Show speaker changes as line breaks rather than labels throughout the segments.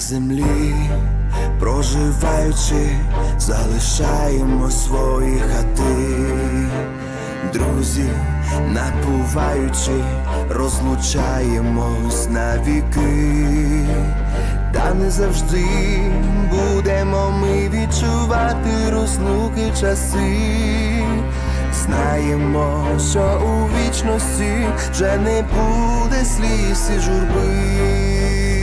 землі, проживаючи, залишаємо свої хати, друзі, напуваючи, розлучаємось навіки, та не завжди будемо ми відчувати розлуки часи. Знаємо, що у вічності вже не буде сліз і журби.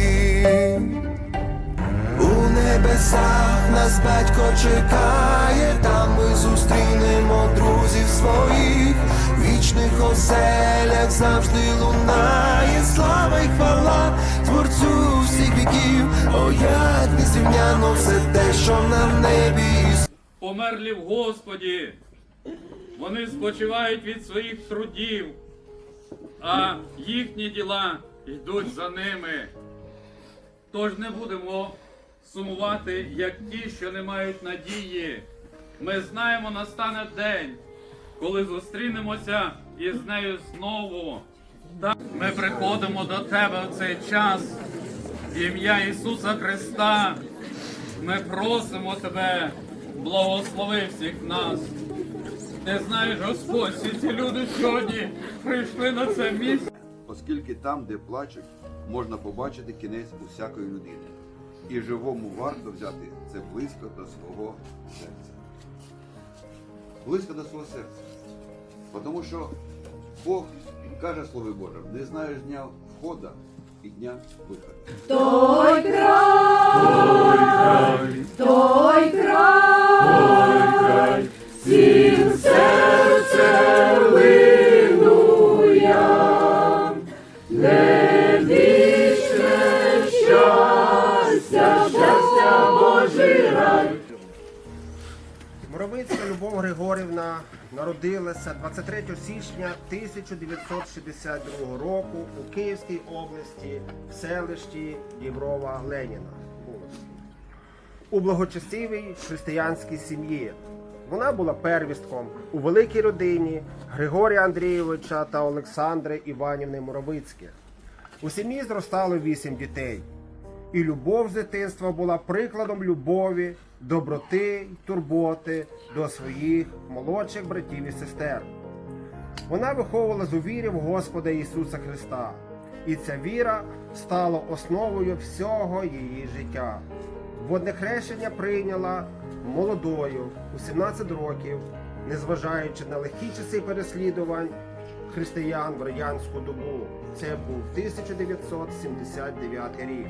Нас батько чекає, там ми зустрінемо друзів своїх, вічних оселях завжди лунає слава й хвала творцю всіх віків. О, як незрівняно все те, що на небі.
померлі в Господі. Вони спочивають від своїх трудів, а їхні діла йдуть за ними. Тож не будемо сумувати, як ті, що не мають надії. Ми знаємо, настане день, коли зустрінемося із нею знову. Так ми приходимо до тебе в цей час. Ім'я Ісуса Христа. Ми просимо тебе, благослови всіх нас. Ти знаєш, Господь, всі ці люди сьогодні прийшли на це місце.
оскільки там, де плачуть, можна побачити кінець усякої людини. І живому варто взяти це близько до свого серця. Близько до свого серця. Тому що Бог каже Слово Боже, не знаєш дня входа і дня виходу.
Той край, той край,
народилася 23 січня 1962 року у Київській області в селищі Єврова Леніна. У благочестивій християнській сім'ї. Вона була первістком у великій родині Григорія Андрійовича та Олександри Іванівни Моровицьких. У сім'ї зростало вісім дітей. І любов з дитинства була прикладом любові, доброти й турботи до своїх молодших братів і сестер. Вона виховувалась у вірі в Господа Ісуса Христа, і ця віра стала основою всього її життя. Водне хрещення прийняла молодою у 17 років, незважаючи на легкі часи переслідувань християн в радянську добу. Це був 1979 рік.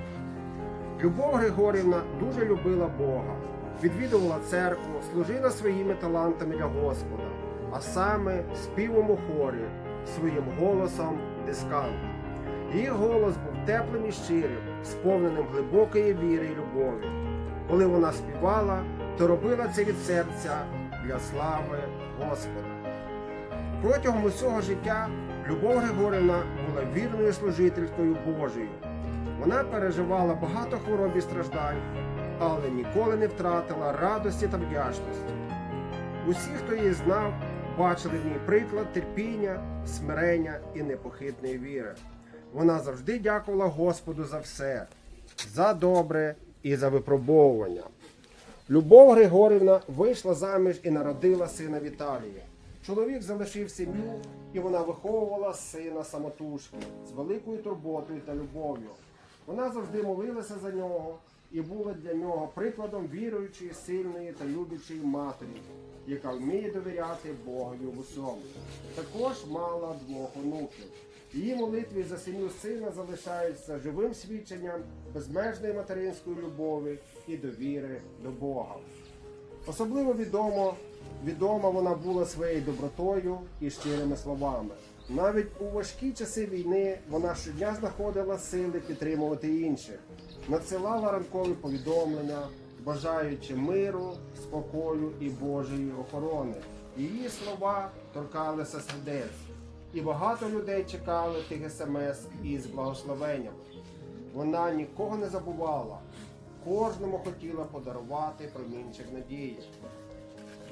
Любов Григорівна дуже любила Бога, відвідувала церкву, служила своїми талантами для Господа, а саме співом у хорі, своїм голосом дискант. Її голос був теплим і щирим, сповненим глибокої віри і любові. Коли вона співала, то робила це від серця для слави Господа. Протягом усього життя Любов Григорівна була вірною служителькою Божою. Вона переживала багато хвороб і страждань, але ніколи не втратила радості та вдячності. Усі, хто її знав, бачили в ній приклад терпіння, смирення і непохитної віри. Вона завжди дякувала Господу за все, за добре і за випробовування. Любов Григорівна вийшла заміж і народила сина Віталія. Чоловік залишив сім'ю, і вона виховувала сина самотужки з великою турботою та любов'ю. Вона завжди молилася за нього і була для нього прикладом віруючої, сильної та люблячої матері, яка вміє довіряти Богові в усьому. Також мала двох онуків. Її молитві за сім'ю сина залишаються живим свідченням безмежної материнської любові і довіри до Бога. Особливо відомо, відома вона була своєю добротою і щирими словами. Навіть у важкі часи війни вона щодня знаходила сили підтримувати інших, надсилала ранкові повідомлення, бажаючи миру, спокою і Божої охорони. Її слова торкалися сердець, і багато людей чекали тих смс із благословенням. Вона нікого не забувала, кожному хотіла подарувати промінчик надії.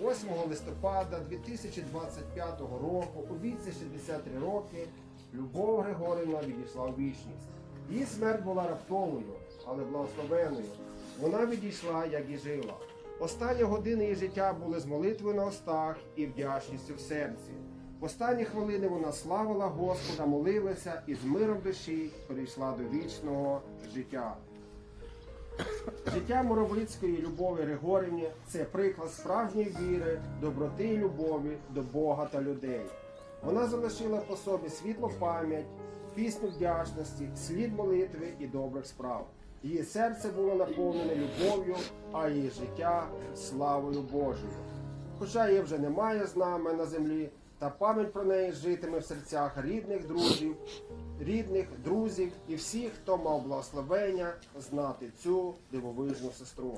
8 листопада 2025 року у віці 63 роки Любов Григорівна відійшла у вічність. Її смерть була раптовою, але благословенною. Вона відійшла, як і жила. Останні години її життя були з молитвою на устах і вдячністю в серці. В останні хвилини вона славила Господа, молилася і з миром душі перейшла до вічного життя. Життя Моровицької Любові Григорівні це приклад справжньої віри, доброти і любові до Бога та людей. Вона залишила по собі світлу пам'ять, пісню вдячності, слід молитви і добрих справ. Її серце було наповнене любов'ю, а її життя славою Божою. Хоча її вже немає з нами на землі, та пам'ять про неї житиме в серцях рідних друзів, рідних, друзів і всіх, хто мав благословення знати цю дивовижну сестру.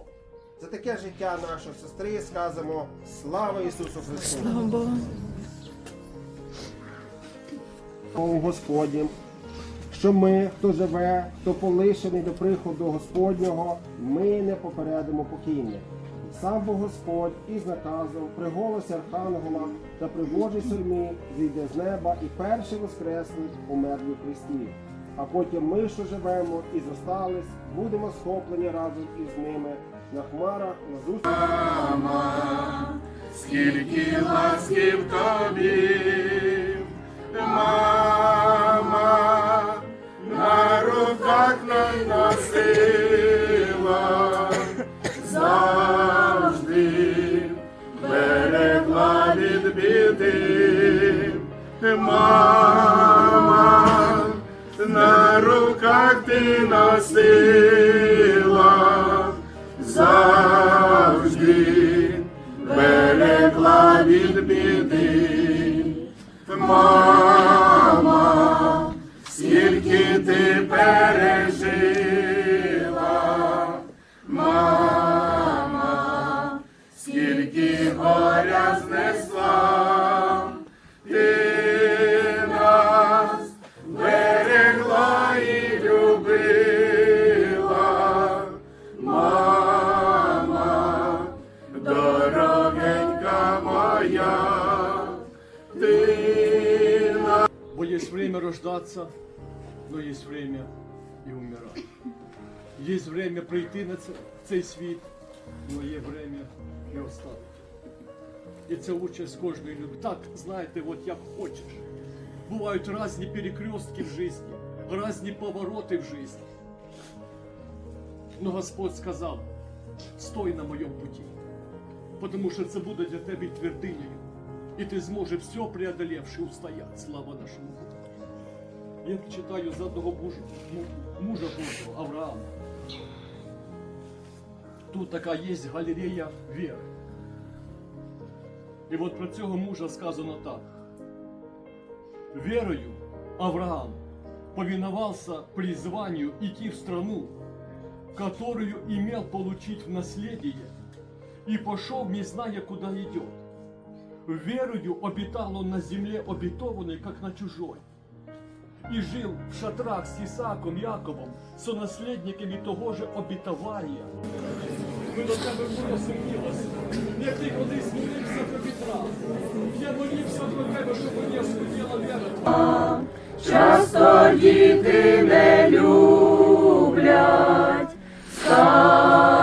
За таке життя нашої сестри сказано Слава Ісусу Христу!
Слава Богу.
Господнім, що ми, хто живе, хто полишений до приходу Господнього, ми не попередимо покійних. Сам Бог Господь із наказом при голосі Архангела та при Божій сурмі зійде з неба і перший воскреснуть умерлі в Христі. А потім ми, що живемо і зостались, будемо схоплені разом із ними на хмарах зустріч.
скільки ласків тобі, мама, на руках нам носила, завжди. Берегла від біди, мама, на руках ти носила, завжди. Берегла від біди. Мама,
рождаться, но есть время і умирати. Є время прийти на цей світ, але є время і оставити. І це участь кожної людини. Так, знаєте, от як хочеш. Бувають різні перекрестки в житті, різні повороти в житті. Но Господь сказав, стой на моєму путі, тому що це буде для тебе твердинею. І ти зможеш все преодолевши устоять. Слава нашому Богу. Я читаю за одного мужа, му- мужа Божого, Авраама. Тут така є галерея віри. І от про цього мужа сказано так. Верою Авраам повиновался призванию идти в страну, которую имел получить в наследие, и пошел, не зная, куда идет. Верою обитал он на земле обетованной, как на чужой. И жил в шатрах с Исааком, Яковом, сонаследниками того же обетования. Ми до тебе просимо милості. Як ти колись молився про Петра, я молився про тебе, щоб мені схуділа віра твоя.
Часто діти не люблять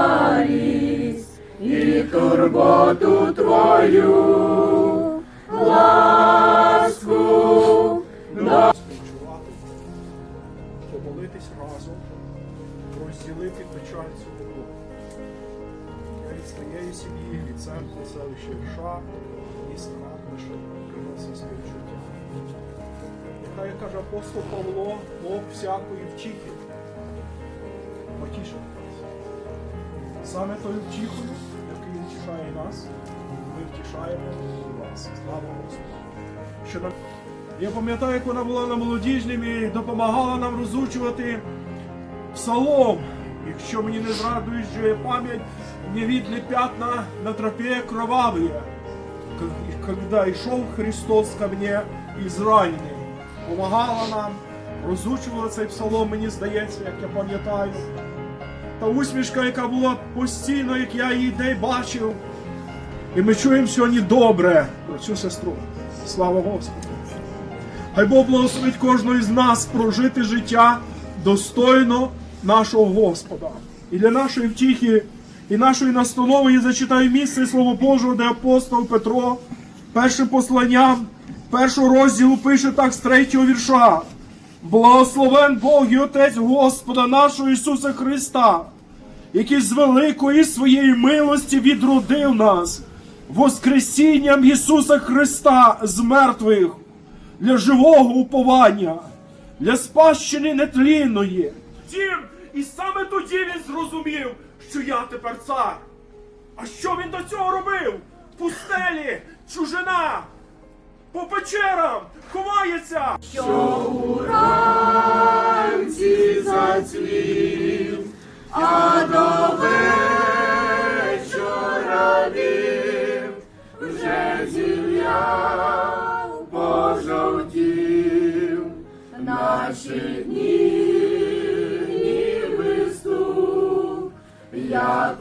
старість і турботу твою, ласку
розділити печаль цю любов. Я від своєї сім'ї, від церкви селища Ірша, міста Ратмиша, приносив співчуття. Нехай каже апостол Павло, Бог всякої вчихи. Потішить нас. Саме тою вчихою, який втішає нас, ми втішаємо вас. Слава Господу! Я пам'ятаю, як вона була на молодіжнім і допомагала нам розучувати псалом. Якщо мені не зрадує пам'ять, не видны пятна на тропе кровавые. К- Когда йшов Христос ко мне изранений. Помагала нам, розучувала цей псалом, мені здається, як я пам'ятаю. Та усмішка, яка була постійно, як я її де бачив. І ми чуємо сьогодні добре про цю сестру. Слава Господу! Хай Бог благословить кожного із нас прожити життя достойно нашого Господа. І для нашої втіхи і нашої настанови я зачитаю місце Слово Божого, де апостол Петро, перше послання, першого розділу пише так з третього вірша. Благословен Бог і Отець Господа нашого Ісуса Христа, який з великої своєї милості відродив нас Воскресінням Ісуса Христа з мертвих для живого уповання, для спадщини нетлінної. Тім, і саме тоді він зрозумів, що я тепер цар. А що він до цього робив? Пустелі, чужина, по печерам ховається.
Уранці зацвів, а до вечора він вже зів'яв, пожовтів. Наші дні як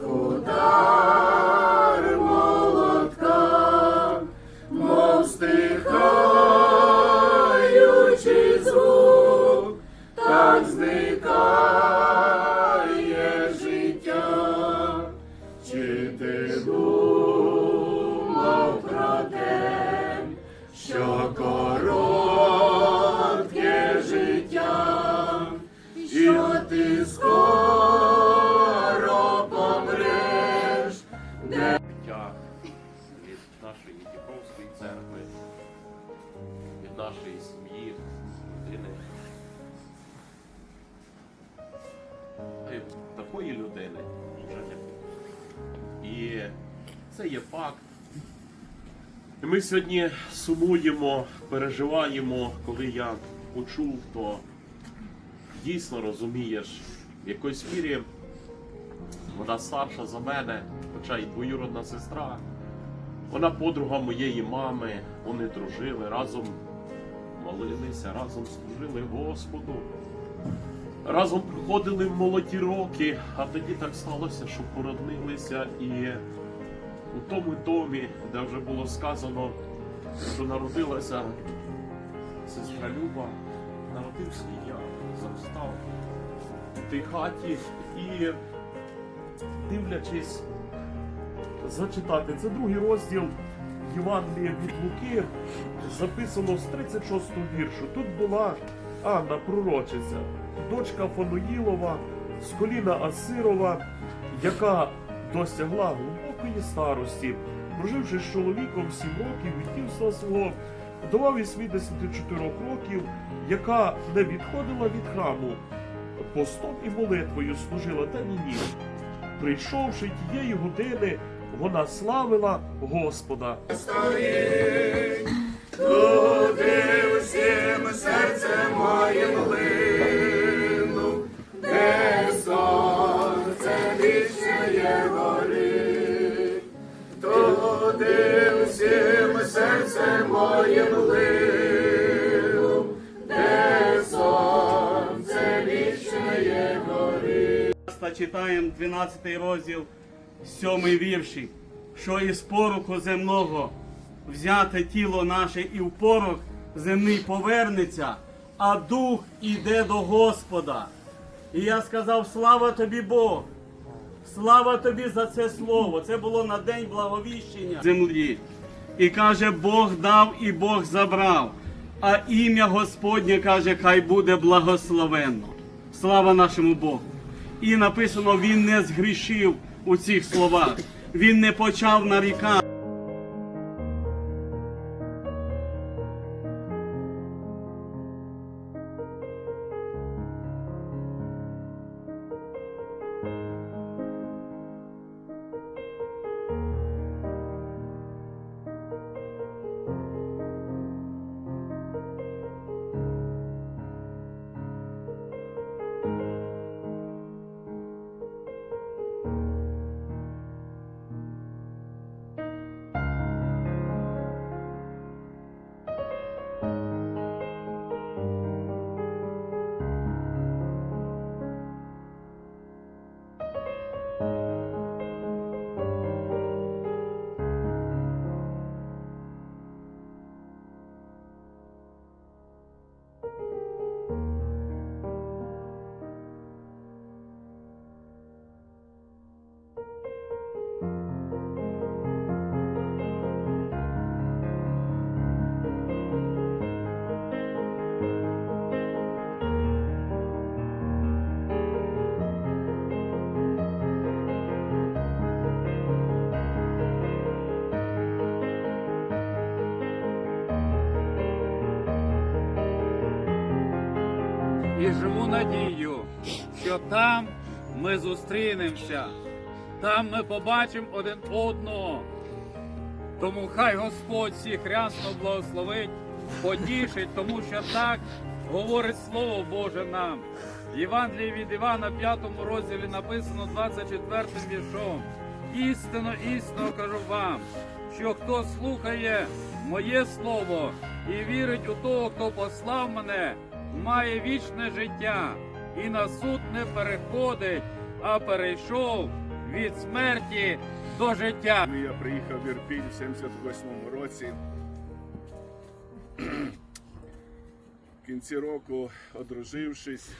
це є факт. Ми сьогодні сумуємо, переживаємо, коли я почув, то дійсно розумієш, в якоїсь мірі вона старша за мене, хоча й двоюродна сестра. Вона подруга моєї мами, вони дружили, разом молилися, разом служили Господу. Разом приходили молоді роки, а тоді так сталося, що породнилися і у тому домі, де вже було сказано, що народилася сестра Люба, народився я, зростав в тій хаті і дивлячись, зачитати. Це другий розділ Євангелія від Луки, записано з 36 го віршу. Тут була Анна, пророчиця, дочка Фануїлова з коліна Асирова, яка досягла глибокої старості, проживши з чоловіком 7 років від дівства свого, із 84 років, яка не відходила від храму, постом і молитвою служила день і ніч. Прийшовши тієї години, вона славила Господа.
Туди всім серцем моїм лину, горить.
Читаємо 12 розділ, 7 вірші, що із пороху земного взяте тіло наше і в порох земний повернеться, а дух іде до Господа. І я сказав: слава тобі Бог! Слава тобі за це слово. Це було на день благовіщення землі. І каже, Бог дав і Бог забрав. А ім'я Господнє каже, хай буде благословенно. Слава нашому Богу. І написано, він не згрішив у цих словах. Він не почав нарікати.
І живу надію, що там ми зустрінемося, там ми побачимо один одного. Тому хай Господь всіх рясно благословить, потішить, тому що так говорить Слово Боже нам. В Євангелії від Івана, 5 розділі написано 24 віршом. Істинно, істинно кажу вам, що хто слухає моє слово і вірить у того, хто послав мене, має вічне життя і на суд не переходить, а перейшов від смерті до життя.
Я приїхав в Ірпінь в 78-му році. В кінці року одружившись.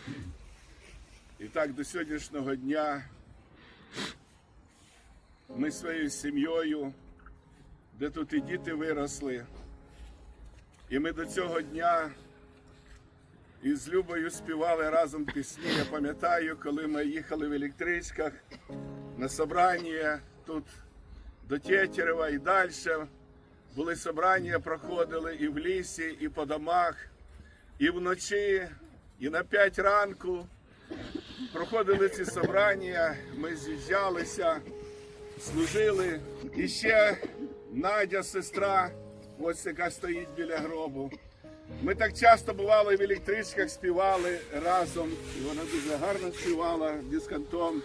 І так до сьогоднішнього дня ми своєю сім'єю, де тут і діти виросли. І ми до цього дня із Любою співали разом пісні. Я пам'ятаю, коли ми їхали в електричках на собрання тут до Тетерева і далі. Були собрання, проходили і в лісі, і по домах, і вночі, і на 5 ранку. Проходили ці собрання, ми з'їжджалися, служили. І ще Надя, сестра, ось яка стоїть біля гробу. Ми так часто бували в електричках, співали разом. І вона дуже гарно співала дискантом.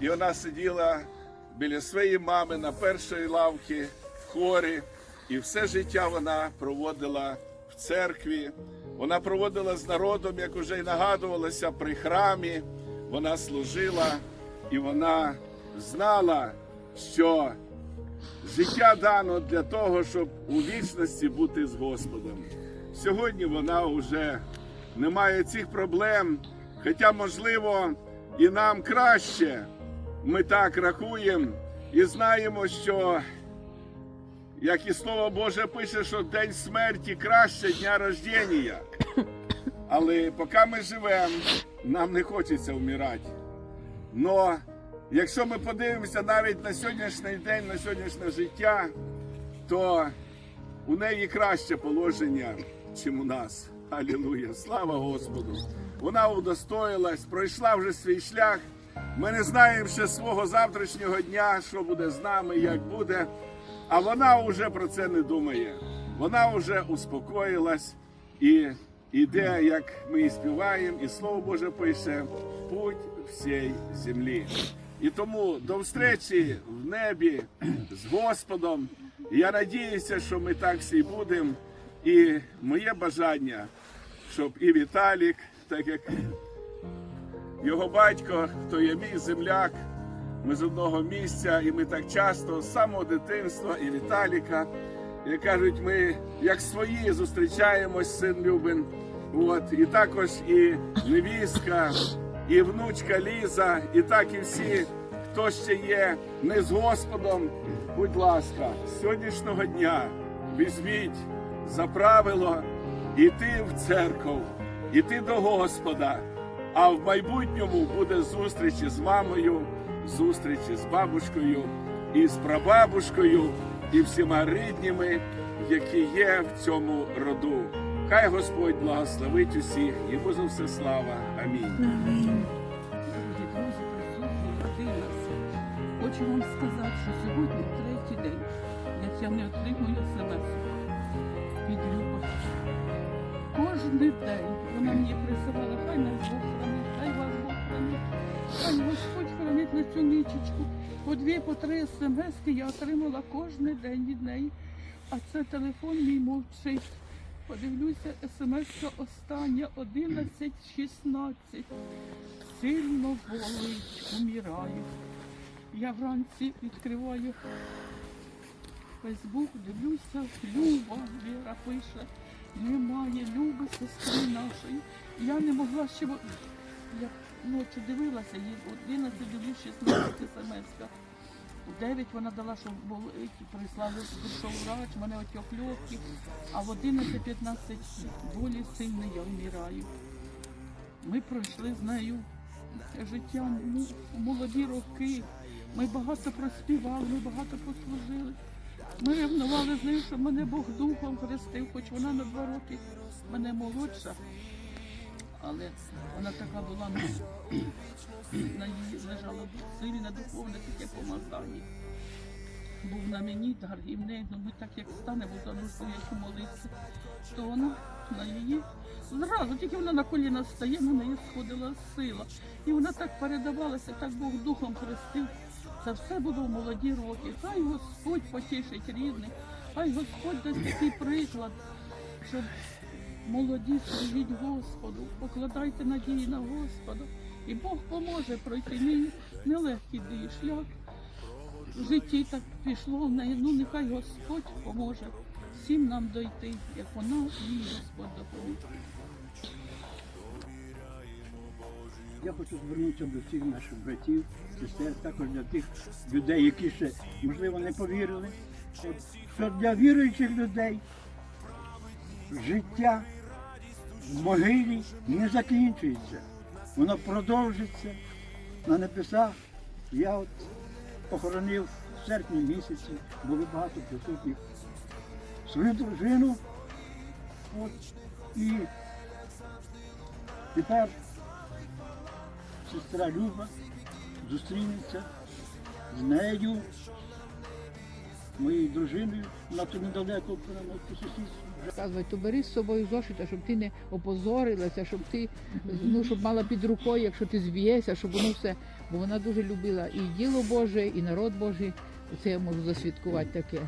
І вона сиділа біля своєї мами на першій лавці в хорі. І все життя вона проводила в церкві. Вона проводила з народом, як уже й нагадувалося, при храмі. Вона служила і вона знала, що життя дано для того, щоб у вічності бути з Господом. Сьогодні вона вже не має цих проблем, хоча, можливо, і нам краще. Ми так рахуємо і знаємо, що, як і Слово Боже пише, що день смерті краще дня рождення. Але поки ми живемо, нам не хочеться вмирати. Но якщо ми подивимося навіть на сьогоднішній день, на сьогоднішнє життя, то у неї краще положення, чим у нас. Алілуя! Слава Господу! Вона удостоїлась, пройшла вже свій шлях. Ми не знаємо ще свого завтрашнього дня, що буде з нами, як буде. А вона вже про це не думає. Вона вже успокоїлась і йде, як ми і співаємо, і слово Боже пише путь всій землі. І тому до встречі в небі з Господом. Я надіюся, що ми так всі будемо. І моє бажання, щоб і Віталік, так як його батько, то є мій земляк. Ми з одного місця, і ми так часто з самого дитинства і Віталіка. Як кажуть, ми як свої зустрічаємось, син Любин. От, і також і невістка, і внучка Ліза, і так і всі, хто ще є не з Господом. Будь ласка, з сьогоднішнього дня візьміть за правило іти в церкву, іти до Господа. А в майбутньому буде зустрічі з мамою, зустрічі з бабушкою і з прабабушкою, і всіма рідніми, які є в цьому роду. Хай Господь благословить усіх, йому за все слава. Амінь.
Дорогі друзі, присутні, родина. Хочу вам сказати, що сьогодні третій день, як я не отримую смс Кожен день вона мені присилала, хай нас Бог хранить, хай вас Бог хранить, хай Господь хранить на цю нічечку. По дві, по три смс я отримала кожен день від неї. А це телефон мій мовчить. Подивлюся, смс остання 11.16. Сильно болить, умираю. Я вранці відкриваю Фейсбук, дивлюся, Люба Віра пише, немає Люби, сестри нашої. Я не могла ще, я ночі дивилася, їй 11 дивлюсь 16 смс. У 9 вона дала, що болить, прислали врач, мене отек легкі, а в 11-15 болі сильно я вмираю. Ми пройшли з нею життя м- в молоді роки. Ми багато проспівали, ми багато послужили. Ми ревнували з нею, що мене Бог духом хрестив, хоч вона на два роки мене молодша. але вона така була на її лежало сильне духовне таке помазання. Був на мені дар, і в неї, ну ми так як станемо за нужду, як молитися, то вона на її зразу, тільки вона на коліна стає, на неї сходила сила. І вона так передавалася, так Бог духом хрестив. Це все було в молоді роки. Хай Господь потішить рідних, хай Господь дасть такий приклад, щоб молоді служіть Господу, покладайте надії на Господа. І Бог поможе пройти нині нелегкий шлях. В житті так пішло неї, ну нехай Господь поможе всім нам дойти, як вона їй Господь допоміг.
Я хочу звернутися до всіх наших братів, сестер, також для тих людей, які ще, можливо, не повірили. Що для віруючих людей життя в могилі не закінчується. Воно продовжиться на небесах. Я от похоронив в серпні місяці, було багато присутніх свою дружину. От, і тепер сестра Люба зустрінеться з нею, моєю дружиною, вона тут недалеко по сусідству.
Казують, то бери з собою зошита, щоб ти не опозорилася, щоб ти ну, щоб мала під рукою, якщо ти зб'єшся, щоб воно все. Бо вона дуже любила і діло Боже, і народ Божий. Це я можу засвідкувати таке.